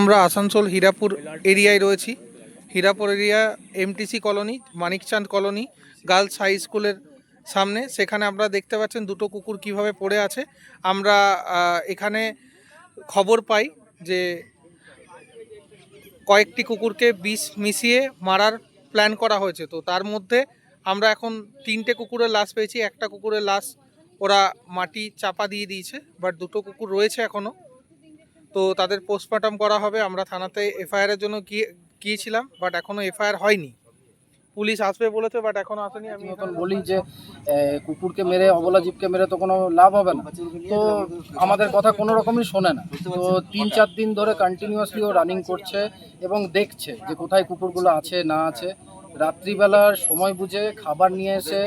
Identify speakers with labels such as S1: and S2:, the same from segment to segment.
S1: আমরা আসানসোল হীরাপুর এরিয়ায় রয়েছি। Hirapur area MTC colony, Manikchand colony, girls high স্কুলের সামনে। সেখানে আপনারা দেখতে পাচ্ছেন দুটো কুকুর কীভাবে পড়ে আছে। আমরা এখানে খবর পাই যে কয়েকটি কুকুরকে বিষ মিশিয়ে মারার প্ল্যান করা হয়েছে। তো তার মধ্যে আমরা এখন তিনটে কুকুরের লাশ পেয়েছি। একটা কুকুরের লাশ ওরা মাটি চাপা দিয়ে দিয়েছে বাট দুটো কুকুর রয়েছে এখনও তো তাদের পোস্টমর্টম করা হবে। আমরা থানাতে এফআইআর এর জন্য গিয়ে গিয়েছিলাম বাট এখনও এফআইআর হয়নি। পুলিশ আসবে বলেছে বাট এখনও আসেনি। আমি
S2: মতন বলি যে কুকুরকে মেরে অবলা জীবকে মেরে তো কোনো লাভ হবে না। তো আমাদের কথা কোনো রকমই শোনে না। তো তিন চার দিন ধরে কন্টিনিউয়াসলি ও রানিং করছে এবং দেখছে যে কোথায় কুকুরগুলো আছে না আছে। রাত্রিবেলার সময় বুঝে খাবার নিয়ে এসে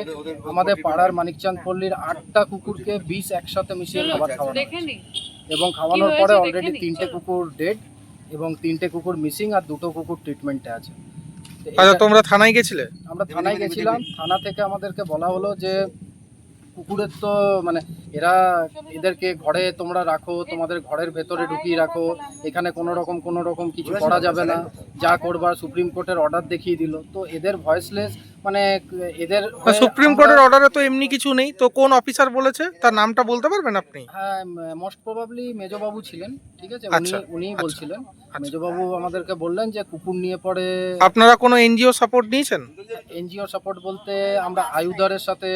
S2: আমাদের পাড়ার মানিকচাঁদ পল্লীর আটটা কুকুরকে বিষ একসাথে মিশিয়ে খাবার খাওয়ানো হয়েছে। এবং খাওয়ানোর পরে অলরেডি তিনটে কুকুর ডেড এবং তিনটে কুকুর মিসিং আর দুটো কুকুর ট্রিটমেন্টে আছে।
S1: আচ্ছা তোমরা থানায় গেছিলে?
S2: আমরা থানায় গেছিলাম। থানা থেকে আমাদেরকে বলা হলো যে কুকুরের তো মানে এরা এদেরকে ঘরে তোমরা রাখো তোমাদের ঘরের ভেতরে ঢুকিয়ে রাখো। এখানে কোনো রকম কোনো রকম কিছু করা যাবে না। যা করবার সুপ্রিম কোর্টের অর্ডার দেখিয়ে দিল। তো এদের ভয়েসলেস মানে এদের
S1: সুপ্রিম কোর্টের অর্ডারে তো এমনি কিছু নেই। তো কোন অফিসার বলেছে? তার নামটা বলতে পারবেন আপনি?
S2: হ্যাঁ মোস্ট প্রবাবলি মেজবাবু ছিলেন ঠিক আছে? উনি
S1: আচ্ছা,
S2: উনি
S1: আচ্ছা,
S2: বলছিলেন।
S1: আচ্ছা।
S2: মেজবাবু আমাদেরকে বললেন যে কুকুর নিয়ে পরে
S1: আপনারা কোনো এনজিও সাপোর্ট নিয়েছেন?
S2: এনজিও সাপোর্ট বলতে আমরা আয়ুদারের সাথে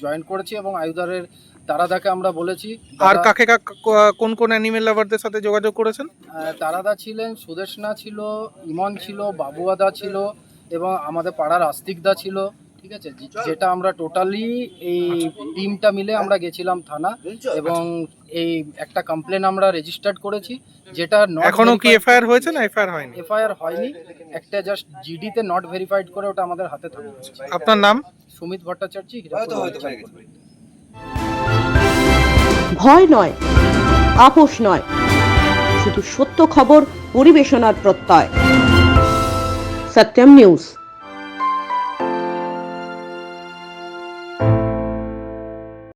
S2: জয়েন করেছি এবং আয়ুদারের তারাদাকে আমরা বলেছি।
S1: আর কাকে কাক- কোন কোন অ্যানিমেল লাভারদের সাথে যোগাযোগ করেছেন?
S2: তারাদা ছিলেন সুদেশনা ছিল ইমন ছিল বাবুয়াদা ছিল এবং আমাদের পাড়ার আস্তিকদা ছিল ঠিক আছে? যেটা আমরা টোটালি এই টিমটা মিলে আমরা গেছিলাম থানা এবং এই একটা কমপ্লেন আমরা রেজিস্টার্ড করেছি যেটা
S1: এখনও কি এফআইআর হয়েছে না এফআইআর হয়নি?
S2: এফআইআর হয়নি একটা জাস্ট জিডিতে নট ভেরিফাইড করে ওটা আমাদের হাতে থাকে
S1: আপনার নাম?
S2: সুমিত ভট্টাচার্য
S3: ভয় নয় আপোষ নয় শুধু সত্য খবর পরিবেশনার প্রত্যয়। সত্যম নিউজ।